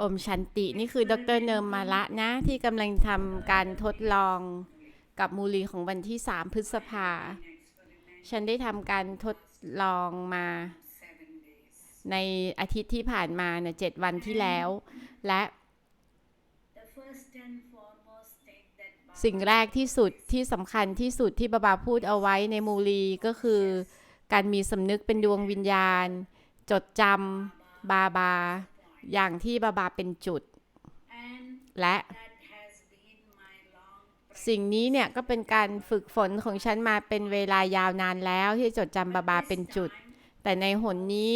อมชันตินี่คือดรเนิมมาละนะที่กำลังทำการทดลองกับมูลีของวันที่ 3 พฤษภา ฉันได้ทำการทดลองมา ในอาทิตย์ที่ผ่านมาเนี่ยเจ็ดวันที่แล้ว และสิ่งแรกที่สุดที่สำคัญที่สุดที่บาบาพูดเอาไว้ในมูลีก็คือ การมีสำนึกเป็นดวงวิญญาณ จดจำบาบา อย่างที่บาบาเป็นจุด และสิ่งนี้เนี่ยก็เป็นการฝึกฝนของฉันมาเป็นเวลายาวนานแล้วที่จดจำบาบาเป็นจุด แต่ในหนนี้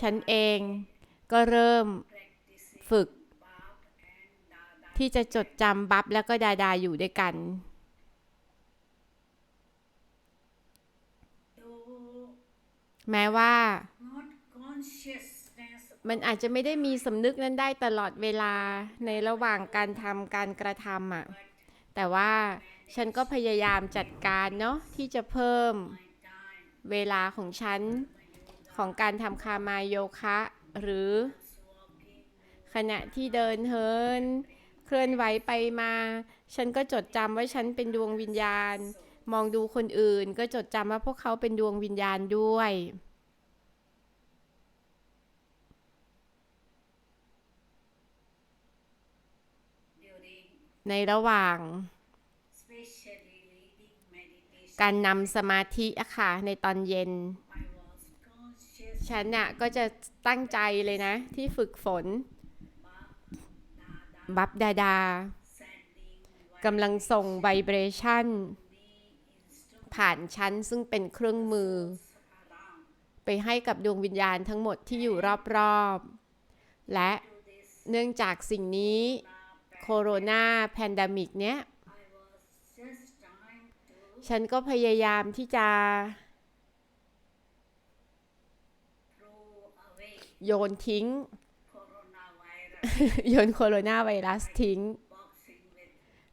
ฉันเองก็เริ่มฝึก ที่จะจดจำบับแล้วก็ดาดาอยู่ด้วยกัน แม้ว่า มันอาจจะไม่ได้มีสำนึกนั้นได้ตลอดเวลาในระหว่างการทำการกระทำอะ แต่ว่าฉันก็พยายามจัดการเนาะที่จะเพิ่มเวลาของฉันของการทำคามายโยคะ หรือ ขณะที่เดินเหินเคลื่อนไหวไปมา ฉันก็จดจำว่าฉันเป็นดวงวิญญาณ มองดูคนอื่น ก็จดจำว่าพวกเขาเป็นดวงวิญญาณด้วย ในระหว่าง การนำสมาธิอะค่ะ ในตอนเย็น ฉันน่ะก็จะตั้งใจเลยนะ ที่ฝึกฝน บับดาดากำลังส่งไวเบรชั่น ผ่านชั้นซึ่งเป็นเครื่องมือ ไปให้กับดวงวิญญาณทั้งหมดที่อยู่รอบๆ และเนื่องจากสิ่งนี้ โคโรนาแพนดามิกเนี้ย ฉันก็พยายามที่จะ โยนทิ้ง โยนโคโรนาไวรัสทิ้ง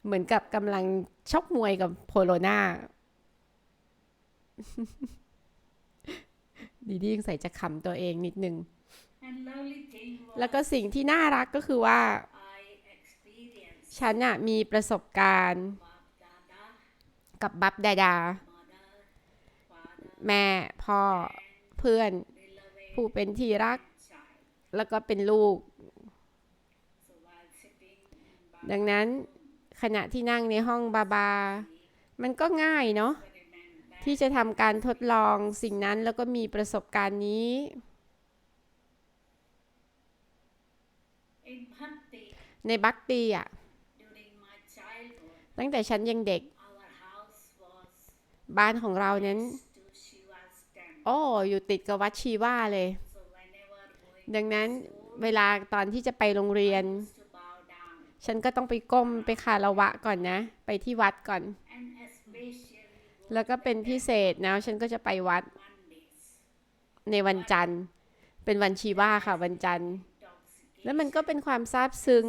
เหมือนกับกำลังชกมวยกับโคโรนาดีดียังใส่จะขำตัวเองนิดนึง แล้วก็สิ่งที่น่ารักก็คือว่า ฉันอะมีประสบการณ์ กับบับดาดา แม่พ่อเพื่อน ผู้เป็นที่รัก แล้วก็เป็นลูก ดังนั้นขณะที่นั่งในห้องบาบา มันก็ง่ายเนาะที่จะทำการทดลองสิ่งนั้นแล้วก็มีประสบการณ์นี้ในบักตีอะ ตั้งแต่ฉันยังเด็ก บ้านของเรานั้น โอ้อยู่ติดกับวัดชีว่าเลย ดังนั้นเวลาตอนที่จะไปโรงเรียน ฉันก็ต้องไปก้มไปคารวะก่อนนะ ไปที่วัดก่อน แล้วก็เป็นพิเศษนะ ฉันก็จะไปวัด ในวันจันทร์ เป็นวันชีว่าค่ะวันจันทร์ แล้วมันก็เป็นความซาบซึ้ง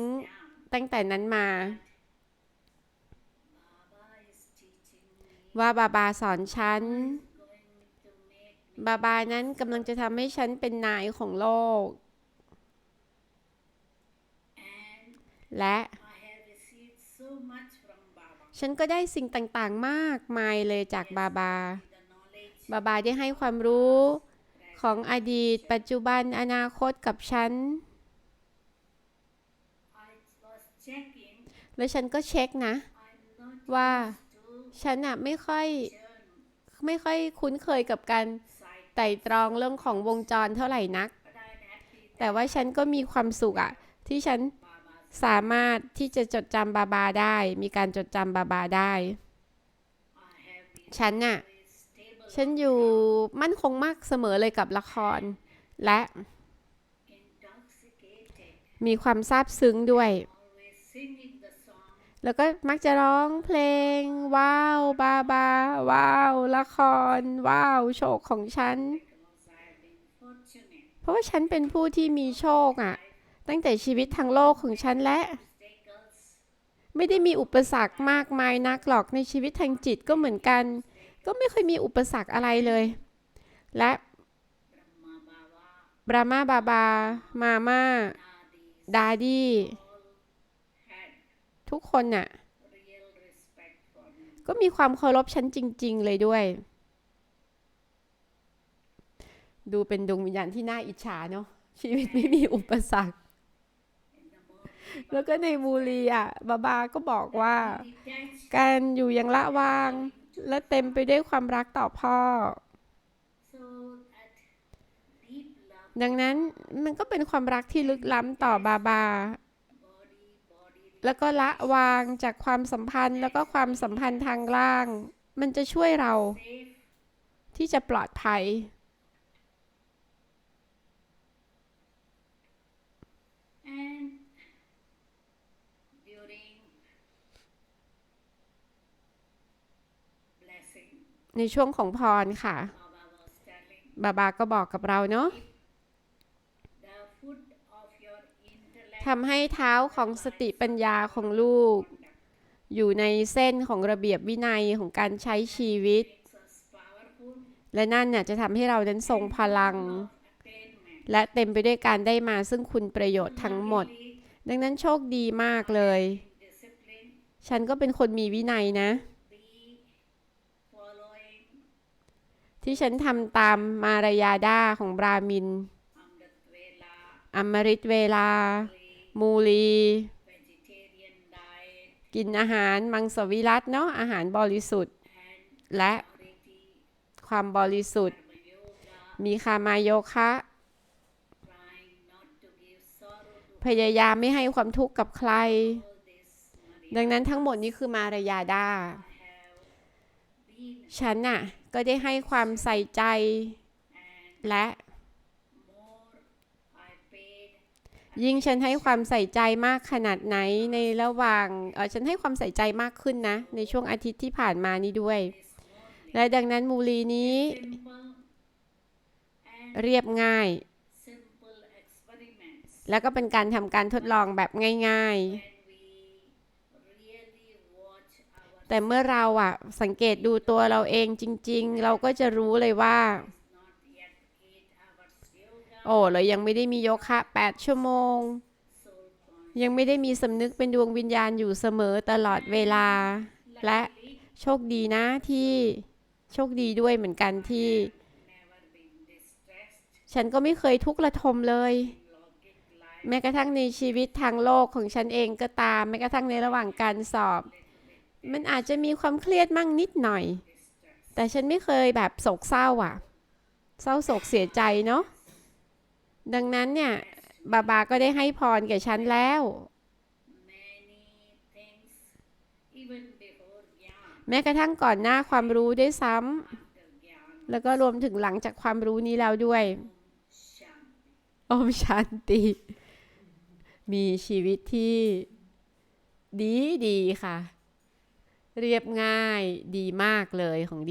ตั้งแต่นั้นมา ว่าบาบาสอนฉัน บาบานั้นกำลังจะทำให้ฉันเป็นนายของโลก และฉันก็ได้สิ่งต่างๆมากมายเลยจากบาบา บาบาได้ให้ความรู้ของอดีต ปัจจุบัน อนาคตกับฉัน แล้วฉันก็เช็คนะ ว่า ฉันอะไม่ค่อย ไม่ค่อยคุ้นเคยกับการไต่ตรองเรื่องของวงจรเท่าไหร่นัก แต่ว่าฉันก็มีความสุขอะที่ฉันสามารถที่จะจดจำบาบาได้ มีการจดจำบาบาได้ ฉันน่ะ ฉันอยู่มั่นคงมากเสมอเลยกับละคร และมีความซาบซึ้งด้วย แล้วก็มักจะร้องเพลง ว้าว บาบา ว้าว ละคร ว้าว โชคของฉัน เพราะว่าฉันเป็นผู้ที่มีโชคอะ่ะ ตั้งแต่ชีวิตทางโลกของฉันและ ไม่ได้มีอุปสรรคมากมายนักหรอกในชีวิตทางจิตก็เหมือนกัน ก็ไม่เคยมีอุปสรรคอะไรเลย และบรามาบาบา มาม่าดาดี้ had ทุกคนน่ะ ก็มีความเคารพฉันจริง ๆ เลยด้วย ดูเป็นดวงวิญญาณที่น่าอิจฉาเนาะชีวิตไม่มีอุปสรรค แล้วก็ในมูลีอะ บาบาก็บอกว่า การอยู่อย่างละวาง และเต็มไปด้วยความรักต่อพ่อ ดังนั้นมันก็เป็นความรักที่ลึกล้ำต่อบาบา แล้วก็ละวางจากความสัมพันธ์ แล้วก็ความสัมพันธ์ทางล่าง มันจะช่วยเรา safe, ที่จะปลอดภัย and during blessing, ในช่วงของพรค่ะ Baba was telling, บาบาก็บอกกับเราเนาะ ทำให้เท้าของสติปัญญาของลูก อยู่ในเส้นของระเบียบวินัยของการใช้ชีวิต และนั่นน่ะจะทำให้เรานั้นทรงพลัง และเต็มไปด้วยการได้มาซึ่งคุณประโยชน์ทั้งหมด ดังนั้นโชคดีมากเลย ฉันก็เป็นคนมีวินัยนะ ที่ฉันทำตามมารยาดาของบรามินอมฤตเวลา มูลี vegetarian diet, กินอาหารมังสวิรัตเนาะอาหารบริสุทธิ์ and และ purity, ความบริสุทธิ์ karma yoga, มีคามาโยคะ trying not to give sorrow to พยายามไม่ให้ความทุกข์กับใคร all this money. ดังนั้นทั้งหมดนี้คือมารยาดา I have been ฉันน่ะ ก็ได้ให้ความใส่ใจ and และ ยิ่งฉันให้ความใส่ใจมากขนาดไหนในระหว่างเออฉันให้ความใส่ใจมากขึ้นนะ ในช่วงอาทิตย์ที่ผ่านมานี้ด้วย และดังนั้นมูลีนี้ เรียบง่าย แล้วก็เป็นการทำการทดลองแบบง่าย ๆ แต่เมื่อเราอะสังเกตดูตัวเราเองจริง ๆ เราก็จะรู้เลยว่า โอ้เรายังไม่ได้มีโยคะ8 ชั่วโมง ยังไม่ได้มีสำนึกเป็นดวงวิญญาณอยู่เสมอตลอดเวลา และโชคดีนะที่โชคดีด้วยเหมือนกันที่ ฉันก็ไม่เคยทุกข์ระทมเลย แม้กระทั่งในชีวิตทางโลกของฉันเองก็ตาม แม้กระทั่งในระหว่างการสอบ มันอาจจะมีความเครียดมั่งนิดหน่อย แต่ฉันไม่เคยแบบโศกเศร้าอะ เศร้าโศกเสียใจเนาะ ดังนั้นเนี่ย บาบาก็ได้ให้พรแก่ฉันแล้ว แม้กระทั่งก่อนหน้าความรู้ด้วยซ้ำแล้วก็รวมถึงหลังจากความรู้นี้แล้วด้วยอมชันติ มีชีวิตที่ดีดีค่ะ เรียบง่ายดีมากเลยของดี